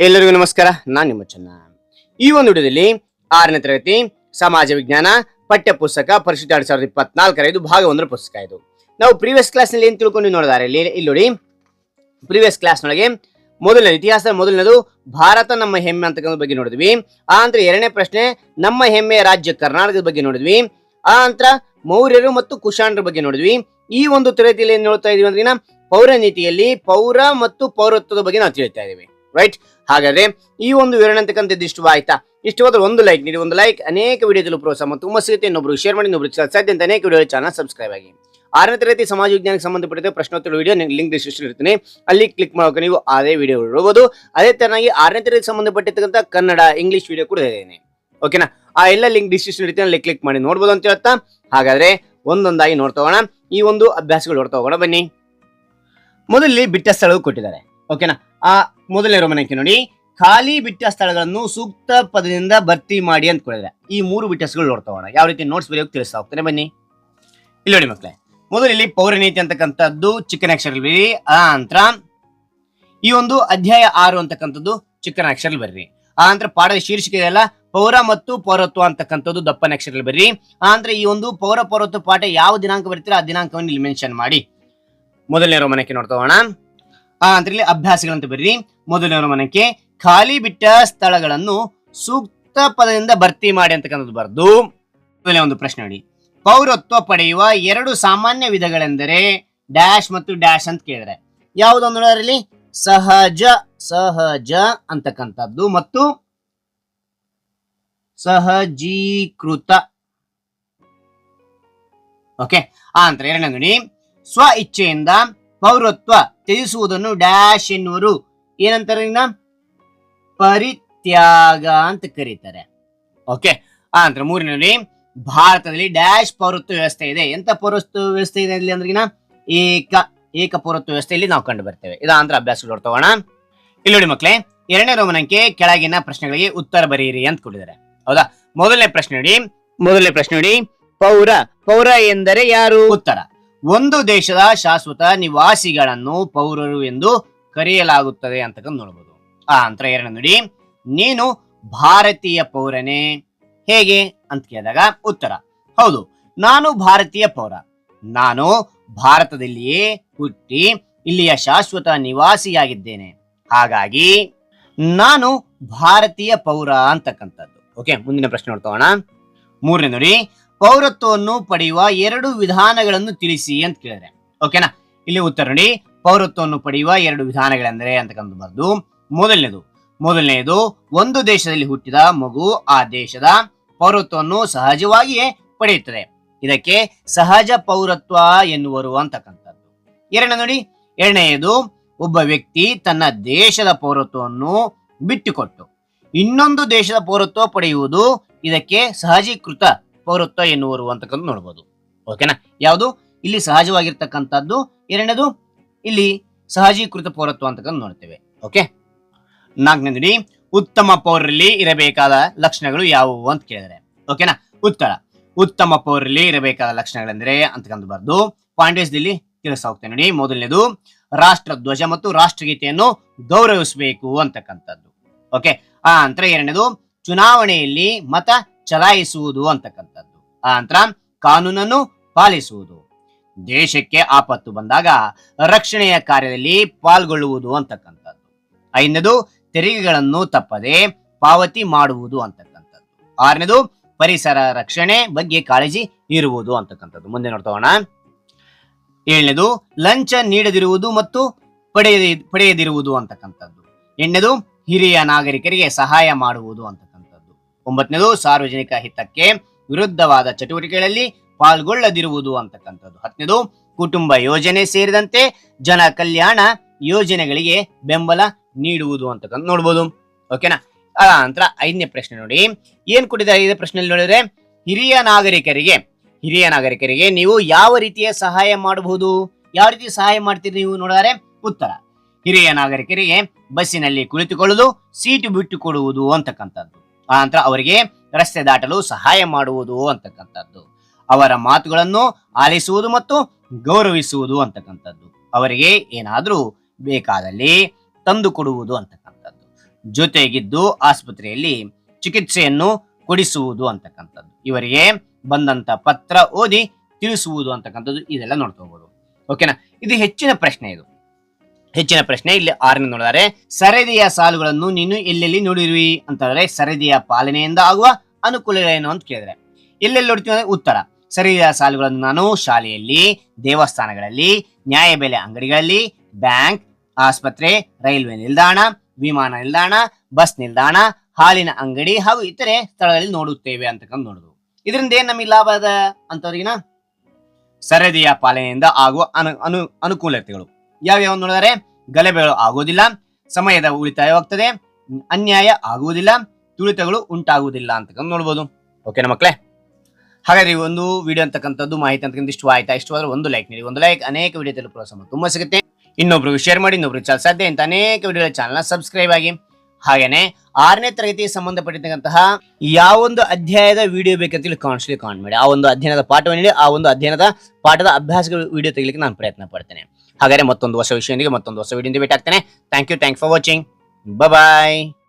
ಎಲ್ಲರಿಗೂ ನಮಸ್ಕಾರ, ನಾನು ನಿಮ್ಮ ಚೆನ್ನ. ಈ ಒಂದು ವಿಡಿಯೋದಲ್ಲಿ ಆರನೇ ತರಗತಿ ಸಮಾಜ ವಿಜ್ಞಾನ ಪಠ್ಯ ಪುಸ್ತಕ ಪರಿಶುದ್ಧ ಎರಡ್ ಸಾವಿರದ ಇಪ್ಪತ್ನಾಲ್ಕರ ಇದು ಭಾಗ ಒಂದರ ಪುಸ್ತಕ ಇದು. ನಾವು ಪ್ರೀವಿಯಸ್ ಕ್ಲಾಸ್ನಲ್ಲಿ ಏನ್ ತಿಳ್ಕೊಂಡು ನೋಡಿದಾರೆ? ಇಲ್ಲಿ ಇಲ್ಲಿ ನೋಡಿ. ಪ್ರೀವಿಯಸ್ ಕ್ಲಾಸ್ನೊಳಗೆ ಮೊದಲನೇ ಇತಿಹಾಸದ ಮೊದಲನೇದು ಭಾರತ, ನಮ್ಮ ಹೆಮ್ಮೆ ಅಂತಕ್ಕಂಥ ಬಗ್ಗೆ ನೋಡಿದ್ವಿ. ಆ ನಂತರ ಎರಡನೇ ಪ್ರಶ್ನೆ, ನಮ್ಮ ಹೆಮ್ಮೆಯ ರಾಜ್ಯ ಕರ್ನಾಟಕದ ಬಗ್ಗೆ ನೋಡಿದ್ವಿ. ಆ ನಂತರ ಮೌರ್ಯರು ಮತ್ತು ಕುಶಾಣರ ಬಗ್ಗೆ ನೋಡಿದ್ವಿ. ಈ ಒಂದು ತರಗತಿಯಲ್ಲಿ ಏನ್ ನೋಡ್ತಾ ಇದೀವಿ ಅಂದ್ರೆ ಪೌರ ನೀತಿಯಲ್ಲಿ ಪೌರ ಮತ್ತು ಪೌರತ್ವದ ಬಗ್ಗೆ ನಾವು ತಿಳಿತಾ ಇದೀವಿ. ರೈಟ್ ಹಾಗಾದ್ರೆ ಈ ಒಂದು ವಿವರಣೆ ಅಂತಕ್ಕಂಥದ್ದು ಇಷ್ಟು ಆಯ್ತಾ? ಇಷ್ಟವಾದ್ರೆ ಒಂದು ಲೈಕ್ ನೀಡಿ, ಒಂದು ಲೈಕ್ ಅನೇಕ ವಿಡಿಯೋದಲ್ಲಿ ಪ್ರೋತ್ಸಾಹ ಮತ್ತು ತುಂಬ ಸಿಗುತ್ತೆ. ಇನ್ನೊಬ್ರು ಶೇರ್ ಮಾಡಿ ಇನ್ನೊಬ್ರು ಸಾಧ್ಯ ಅನೇಕ ವಿಡಿಯೋ ಚಾನಲ್ ಸಬ್ಸ್ಕ್ರೈಬ್ ಆಗಿ. ಆರನೇ ತರಗತಿ ಸಮಾಜ ವಿಜ್ಞಾನಕ್ಕೆ ಸಂಬಂಧಪಟ್ಟಿದ ಪ್ರಶ್ನೋತ್ತರ ವಿಡಿಯೋ ಲಿಂಕ್ ಡಿಸ್ಕ್ರಿಪ್ಷನ್ ಇರ್ತೀನಿ. ಅಲ್ಲಿ ಕ್ಲಿಕ್ ಮಾಡೋಕೆ ನೀವು ಅದೇ ವಿಡಿಯೋ ನೋಡಬಹುದು ಅದೇ ತರನಾಗಿ ಆರನೇ ತರಗತಿ ಸಂಬಂಧಪಟ್ಟಿರ್ತಕ್ಕಂಥ ಕನ್ನಡ ಇಂಗ್ಲಿಷ್ ವಿಡಿಯೋ ಕೂಡ ಇದೆ ಓಕೆನಾ ಆ ಎಲ್ಲ ಲಿಂಕ್ ಡಿಸ್ಕ್ರಿಪ್ಷನ್ ಇರ್ತೀನಿ. ಅಲ್ಲಿ ಕ್ಲಿಕ್ ಮಾಡಿ ನೋಡ್ಬೋದು ಅಂತ ಹೇಳ್ತಾ. ಹಾಗಾದ್ರೆ ಒಂದೊಂದಾಗಿ ನೋಡ್ತಾ ಹೋಗೋಣ. ಈ ಒಂದು ಅಭ್ಯಾಸಗಳು ನೋಡ್ತಾ ಹೋಗೋಣ ಬನ್ನಿ. ಮೊದಲಲ್ಲಿ ಬಿಟ್ಟ ಸ್ಥಳವು ಕೊಟ್ಟಿದ್ದಾರೆ ಓಕೆನಾ ಆ ಮೊದಲನೇ ರೋಮನಕ್ಕೆ ನೋಡಿ. ಖಾಲಿ ಬಿಟ್ಟ ಸ್ಥಳಗಳನ್ನು ಸೂಕ್ತ ಪದದಿಂದ ಭರ್ತಿ ಮಾಡಿ ಅಂತ ಕೊಡಿದ್ರೆ ಈ ಮೂರು ಬಿಟ್ಟಸ್ಗಳು ನೋಡ್ತಾ ಯಾವ ರೀತಿ ನೋಟ್ಸ್ ಬರೆಯೋಕೆ ತಿಳಿಸ್ತಾ ಹೋಗ್ತಾರೆ ಬನ್ನಿ. ಇಲ್ಲಿ ನೋಡಿ ಮಕ್ಕಳೇ ಮೊದಲು ಇಲ್ಲಿ ಪೌರನೀತಿ ಅಂತಕ್ಕಂಥದ್ದು ಚಿಕ್ಕನ ಅಕ್ಷರ ಬರ್ರಿ ಆ ನಂತರ ಈ ಒಂದು ಅಧ್ಯಾಯ ಆರು ಅಂತಕ್ಕಂಥದ್ದು ಚಿಕ್ಕನ ಅಕ್ಷರಲ್ಲಿ ಬರ್ರಿ ಆ ನಂತರ ಪಾಠದ ಶೀರ್ಷಿಕೆ ಎಲ್ಲ ಪೌರ ಮತ್ತು ಪೌರತ್ವ ಅಂತಕ್ಕಂಥದ್ದು ದಪ್ಪನ ಅಕ್ಷರಲ್ಲಿ ಬರ್ರಿ ಆ ನಂತರ ಈ ಒಂದು ಪೌರ ಪೌರತ್ವ ಪಾಠ ಯಾವ ದಿನಾಂಕ ಬರ್ತೀರ ಆ ದಿನಾಂಕವನ್ನು ಇಲ್ಲಿ ಮೆನ್ಷನ್ ಮಾಡಿ. ಮೊದಲನೇ ರೋಮನಕ್ಕೆ ನೋಡ್ತಾ ಹೋಗೋಣ. ಆ ಅಂತರಲ್ಲಿ ಅಭ್ಯಾಸಗಳಂತ ಬರ್ರಿ. ಮೊದಲನೇ ಮನಕ್ಕೆ ಖಾಲಿ ಬಿಟ್ಟ ಸ್ಥಳಗಳನ್ನು ಸೂಕ್ತ ಪದದಿಂದ ಭರ್ತಿ ಮಾಡಿ ಅಂತಕ್ಕಂಥದ್ದು ಬರ್ದು ಮೊದಲನೇ ಒಂದು ಪ್ರಶ್ನೆ ನೋಡಿ. ಪೌರತ್ವ ಪಡೆಯುವ ಎರಡು ಸಾಮಾನ್ಯ ವಿಧಗಳೆಂದರೆ ಡ್ಯಾಶ್ ಮತ್ತು ಡ್ಯಾಶ್ ಅಂತ ಕೇಳಿದ್ರೆ. ಯಾವುದೊಂದು ಅದರಲ್ಲಿ. ಸಹಜ ಸಹಜ ಅಂತಕ್ಕಂಥದ್ದು ಮತ್ತು ಸಹಜೀಕೃತ. ಓಕೆ ಆ ನಂತರ ಎರಡನೇ ಸ್ವ ಇಚ್ಛೆಯಿಂದ ಪೌರತ್ವ ತ್ಯಜಿಸುವುದನ್ನು ಡ್ಯಾಶ್ ಎನ್ನುವರು. ಏನಂತಾರೆ ಪರಿತ್ಯಾಗ ಅಂತ ಕರೀತಾರೆ. ಓಕೆ ಆ ನಂತರ ಮೂರನೇ ಭಾರತದಲ್ಲಿ ಡ್ಯಾಶ್ ಪೌರತ್ವ ವ್ಯವಸ್ಥೆ ಇದೆ. ಎಂತ ಪೌರತ್ವ ವ್ಯವಸ್ಥೆ ಇದೆ ಅಂದ್ರೆ ಏಕ ಏಕ ಪೌರತ್ವ ವ್ಯವಸ್ಥೆಯಲ್ಲಿ ನಾವು ಕಂಡು ಬರ್ತೇವೆ. ಇದಾಂತರ ಅಭ್ಯಾಸಗಳು ನೋಡ್ತೋಣ ಇಲ್ಲಿ ನೋಡಿ ಮಕ್ಕಳೇ ಎರಡನೇ ರೋಮನಂಕೆ ಕೆಳಗಿನ ಪ್ರಶ್ನೆಗಳಿಗೆ ಉತ್ತರ ಬರೆಯಿರಿ ಅಂತ ಕೊಟ್ಟಿದ್ದಾರೆ. ಹೌದಾ? ಮೊದಲನೇ ಪ್ರಶ್ನೆ ನೋಡಿ, ಮೊದಲನೇ ಪ್ರಶ್ನೆ ನೋಡಿ, ಪೌರ ಪೌರ ಎಂದರೆ ಯಾರು? ಉತ್ತರ. ಒಂದು ದೇಶದ ಶಾಶ್ವತ ನಿವಾಸಿಗಳನ್ನು ಪೌರರು ಎಂದು ಕರೆಯಲಾಗುತ್ತದೆ ಅಂತಕ್ಕಂಥ ನೋಡಬಹುದು ಆ ಅಂತರ ಎರಡನೇ ನೋಡಿ, ನೀನು ಭಾರತೀಯ ಪೌರನೇ? ಹೇಗೆ ಅಂತ ಕೇಳಿದಾಗ ಉತ್ತರ, ಹೌದು, ನಾನು ಭಾರತೀಯ ಪೌರ. ನಾನು ಭಾರತದಲ್ಲಿಯೇ ಹುಟ್ಟಿ ಇಲ್ಲಿಯ ಶಾಶ್ವತ ನಿವಾಸಿಯಾಗಿದ್ದೇನೆ. ಹಾಗಾಗಿ ನಾನು ಭಾರತೀಯ ಪೌರ ಅಂತಕ್ಕಂಥದ್ದು. ಓಕೆ, ಮುಂದಿನ ಪ್ರಶ್ನೆ ನೋಡ್ತೋಣ ಮೂರನೇ ನೋಡಿ ಪೌರತ್ವವನ್ನು ಪಡೆಯುವ ಎರಡು ವಿಧಾನಗಳನ್ನು ತಿಳಿಸಿ ಅಂತ ಕೇಳಿದ್ರೆ. ಓಕೆನಾ ಇಲ್ಲಿ ಉತ್ತರ ನೋಡಿ. ಪೌರತ್ವವನ್ನು ಪಡೆಯುವ ಎರಡು ವಿಧಾನಗಳೆಂದರೆ ಅಂತಕ್ಕಂಥ ಬರ್ದು ಮೊದಲನೇದು ಮೊದಲನೆಯದು ಒಂದು ದೇಶದಲ್ಲಿ ಹುಟ್ಟಿದ ಮಗು ಆ ದೇಶದ ಪೌರತ್ವವನ್ನು ಸಹಜವಾಗಿಯೇ ಪಡೆಯುತ್ತದೆ. ಇದಕ್ಕೆ ಸಹಜ ಪೌರತ್ವ ಎನ್ನುವರು ಅಂತಕ್ಕಂಥದ್ದು. ಎರಡನೇ ನೋಡಿ ಎರಡನೆಯದು ಒಬ್ಬ ವ್ಯಕ್ತಿ ತನ್ನ ದೇಶದ ಪೌರತ್ವವನ್ನು ಬಿಟ್ಟುಕೊಟ್ಟು, ಇನ್ನೊಂದು ದೇಶದ ಪೌರತ್ವ ಪಡೆಯುವುದು ಇದಕ್ಕೆ ಸಹಜೀಕೃತ ಪೌರತ್ವ ಎನ್ನುವರು ಅಂತಕ್ಕಂಥ ನೋಡ್ಬೋದು. ಓಕೆನಾ ಯಾವುದು? ಇಲ್ಲಿ ಸಹಜವಾಗಿರ್ತಕ್ಕಂಥದ್ದು. ಎರಡನೇದು, ಇಲ್ಲಿ ಸಹಜೀಕೃತ ಪೌರತ್ವ ಅಂತಕ್ಕಂಥ ನೋಡ್ತೇವೆ. ಓಕೆ ನಾಲ್ಕನೇ ನೋಡಿ, ಉತ್ತಮ ಪೌರರಲ್ಲಿ ಇರಬೇಕಾದ ಲಕ್ಷಣಗಳು ಯಾವುವು ಅಂತ ಕೇಳಿದರೆ. ಓಕೆನಾ ಉತ್ತರ. ಉತ್ತಮ ಪೌರರಲ್ಲಿ ಇರಬೇಕಾದ ಲಕ್ಷಣಗಳೆಂದರೆ ಅಂತಕ್ಕಂಥ ಬರ್ದು ಪಾಂಡೇಶದಲ್ಲಿ ತಿಳಿಸ ಹೋಗ್ತೇನೆ ನೋಡಿ. ಮೊದಲನೇದು ರಾಷ್ಟ್ರ ಧ್ವಜ ಮತ್ತು ರಾಷ್ಟ್ರಗೀತೆಯನ್ನು ಗೌರವಿಸಬೇಕು ಅಂತಕ್ಕಂಥದ್ದು. ಓಕೆ ಆ ನಂತರ ಎರಡನೇದು, ಚುನಾವಣೆಯಲ್ಲಿ ಮತ ಚಲಾಯಿಸುವುದು ಅಂತಕ್ಕಂಥದ್ದು. ಆ ನಂತರ ಕಾನೂನನ್ನು ಪಾಲಿಸುವುದು. ದೇಶಕ್ಕೆ ಆಪತ್ತು ಬಂದಾಗ ರಕ್ಷಣೆಯ ಕಾರ್ಯದಲ್ಲಿ ಪಾಲ್ಗೊಳ್ಳುವುದು ಅಂತಕ್ಕಂಥದ್ದು. ಐದನೇದು, ತೆರಿಗೆಗಳನ್ನು ತಪ್ಪದೆ ಪಾವತಿ ಮಾಡುವುದು ಅಂತಕ್ಕಂಥದ್ದು. ಆರನೇದು, ಪರಿಸರ ರಕ್ಷಣೆ ಬಗ್ಗೆ ಕಾಳಜಿ ಇರುವುದು ಅಂತಕ್ಕಂಥದ್ದು. ಮುಂದೆ ನೋಡ್ತೋಣ ಏಳನೇದು, ಲಂಚ ನೀಡದಿರುವುದು ಮತ್ತು ಪಡೆಯದಿ, ಪಡೆಯದಿರುವುದು ಅಂತಕ್ಕಂಥದ್ದು. ಎಂಟನೇದು, ಹಿರಿಯ ನಾಗರಿಕರಿಗೆ ಸಹಾಯ ಮಾಡುವುದು ಅಂತಕ್ಕಂಥದ್ದು. ಒಂಬತ್ತನೇದು ಸಾರ್ವಜನಿಕ ಹಿತಕ್ಕೆ ವಿರುದ್ಧವಾದ ಚಟುವಟಿಕೆಗಳಲ್ಲಿ ಪಾಲ್ಗೊಳ್ಳದಿರುವುದು ಅಂತಕ್ಕಂಥದ್ದು. ಹತ್ತನೇದು, ಕುಟುಂಬ ಯೋಜನೆ ಸೇರಿದಂತೆ ಜನ ಕಲ್ಯಾಣ ಯೋಜನೆಗಳಿಗೆ ಬೆಂಬಲ ನೀಡುವುದು ಅಂತಕ್ಕಂಥ ನೋಡ್ಬೋದು. ಓಕೆನಾ ಆ ನಂತರ ಐದನೇ ಪ್ರಶ್ನೆ ನೋಡಿ. ಏನ್ ಕೊಟ್ಟಿದ್ದಾರೆ ಐದನೇ ಪ್ರಶ್ನೆ ನೋಡಿದ್ರೆ, ಹಿರಿಯ ನಾಗರಿಕರಿಗೆ ಹಿರಿಯ ನಾಗರಿಕರಿಗೆ ನೀವು ಯಾವ ರೀತಿಯ ಸಹಾಯ ಮಾಡಬಹುದು? ಯಾವ ರೀತಿ ಸಹಾಯ ಮಾಡ್ತೀರಿ ನೀವು ನೋಡಿದರೆ ಉತ್ತರ. ಹಿರಿಯ ನಾಗರಿಕರಿಗೆ ಬಸ್ಸಿನಲ್ಲಿ ಕುಳಿತುಕೊಳ್ಳುವುದು ಸೀಟು ಬಿಟ್ಟು ಕೊಡುವುದು ಅಂತಕ್ಕಂಥದ್ದು. ಆ ನಂತರ ಅವರಿಗೆ ರಸ್ತೆ ದಾಟಲು ಸಹಾಯ ಮಾಡುವುದು ಅಂತಕ್ಕಂಥದ್ದು. ಅವರ ಮಾತುಗಳನ್ನು ಆಲಿಸುವುದು ಮತ್ತು ಗೌರವಿಸುವುದು ಅಂತಕ್ಕಂಥದ್ದು. ಅವರಿಗೆ ಏನಾದರೂ ಬೇಕಾದಲ್ಲಿ ತಂದು ಕೊಡುವುದು ಅಂತಕ್ಕಂಥದ್ದು. ಜೊತೆಗಿದ್ದು ಆಸ್ಪತ್ರೆಯಲ್ಲಿ ಚಿಕಿತ್ಸೆಯನ್ನು ಕೊಡಿಸುವುದು ಅಂತಕ್ಕಂಥದ್ದು. ಇವರಿಗೆ ಬಂದಂತ ಪತ್ರ ಓದಿ ತಿಳಿಸುವುದು ಅಂತಕ್ಕಂಥದ್ದು. ಇದೆಲ್ಲ ನೋಡ್ಕೋಬಹುದು ಓಕೆನಾ ಇದು ಹೆಚ್ಚಿನ ಪ್ರಶ್ನೆ ಇದು. ಹೆಚ್ಚಿನ ಪ್ರಶ್ನೆ ಇಲ್ಲಿ ಆರನೇ ನೋಡಿದರೆ ಸರದಿಯ ಸಾಲುಗಳನ್ನು ನೀನು ಎಲ್ಲೆಲ್ಲಿ ನೋಡಿರುವಿ? ಅಂತ ಹೇಳಿದ್ರೆ ಸರದಿಯ ಪಾಲನೆಯಿಂದ ಆಗುವ ಅನುಕೂಲಗಳೇನು ಅಂತ ಕೇಳಿದ್ರೆ. ಎಲ್ಲೆಲ್ಲಿ ನೋಡ್ತೀವಿ ಅಂದ್ರೆ ಉತ್ತರ. ಸರದಿಯ ಸಾಲುಗಳನ್ನು ನಾನು ಶಾಲೆಯಲ್ಲಿ, ದೇವಸ್ಥಾನಗಳಲ್ಲಿ ನ್ಯಾಯಬೆಲೆ ಅಂಗಡಿಗಳಲ್ಲಿ, ಬ್ಯಾಂಕ್, ಆಸ್ಪತ್ರೆ, ರೈಲ್ವೆ ನಿಲ್ದಾಣ, ವಿಮಾನ ನಿಲ್ದಾಣ, ಬಸ್ ನಿಲ್ದಾಣ, ಹಾಲಿನ ಅಂಗಡಿ ಹಾಗೂ ಇತರೆ ಸ್ಥಳಗಳಲ್ಲಿ ನೋಡುತ್ತೇವೆ ಅಂತಕ್ಕಂಥ ನೋಡುದು. ಇದರಿಂದ ಏನ್ ನಮಗೆ ಲಾಭ ಅದ ಅಂತವ್ರಿಗಿನ? ಸರದಿಯ ಪಾಲನೆಯಿಂದ ಆಗುವ ಅನು ಅನು, ಅನುಕೂಲತೆಗಳು. ಯಾವ್ಯಾವ ನೋಡಿದರೆ ಗಲಭೆಗಳು ಆಗುವುದಿಲ್ಲ, ಸಮಯದ ಉಳಿತಾಯವಾಗ್ತದೆ, ಅನ್ಯಾಯ ಆಗುವುದಿಲ್ಲ, ತುಳಿತಗಳು ಉಂಟಾಗುವುದಿಲ್ಲ ಅಂತಕ್ಕಂಥ ನೋಡ್ಬೋದು. ಓಕೆನಾ ಮಕ್ಕಳೇ ಹಾಗಾದ್ರೆ ಈ ಒಂದು ವಿಡಿಯೋ ಅಂತಕ್ಕಂಥದ್ದು ಮಾಹಿತಿ ಅಂತಕ್ಕಂಥ ಇಷ್ಟ ಆಯ್ತಾ? ಇಷ್ಟವಾದ್ರೆ ಒಂದು ಲೈಕ್ ನೀಡಿ, ಒಂದು ಲೈಕ್ ಅನೇಕ ವಿಡಿಯೋದಲ್ಲಿ ಪ್ರೋತ್ಸಾಹ ತುಂಬ ಸಿಗುತ್ತೆ. ಇನ್ನೊಬ್ರಿಗೆ ಶೇರ್ ಮಾಡಿ, ಇನ್ನೊಬ್ರು ಚಾಲ್ ಸಾಧ್ಯ ಅಂತ ಅನೇಕ ವಿಡಿಯೋ ಚಾನಲ್ನ ಸಬ್ಸ್ಕ್ರೈಬ್ ಆಗಿ. ಹಾಗೇನೆ ಆರನೇ ತರಗತಿಗೆ ಸಂಬಂಧಪಟ್ಟಿರ್ತಕ್ಕಂತಹ ಯಾವೊಂದು ಅಧ್ಯಾಯದ ವಿಡಿಯೋ ಬೇಕಂತ ಹೇಳಿ ಕಾಣಿಸ್ಲಿ ಕಾಮೆಂಟ್ ಮಾಡಿ. ಆ ಒಂದು ಅಧ್ಯಯನದ ಪಾಠವನ್ನು ನೀಡಿ, ಆ ಒಂದು ಅಧ್ಯಯನದ ಪಾಠದ ಅಭ್ಯಾಸಗಳ ವಿಡಿಯೋ ತೆಗಿಲಿಕ್ಕೆ ನಾನು ಪ್ರಯತ್ನ ಪಡ್ತೇನೆ. ಹಾಗಾದ್ರೆ ಮತ್ತೊಂದು ಹೊಸ ವಿಷಯದೊಂದಿಗೆ ಮತ್ತೊಂದು ಹೊಸ ವಿಡಿಯೋದಿಂದ ಭೇಟಿ ಆಗ್ತೇನೆ thank you thank for watching bye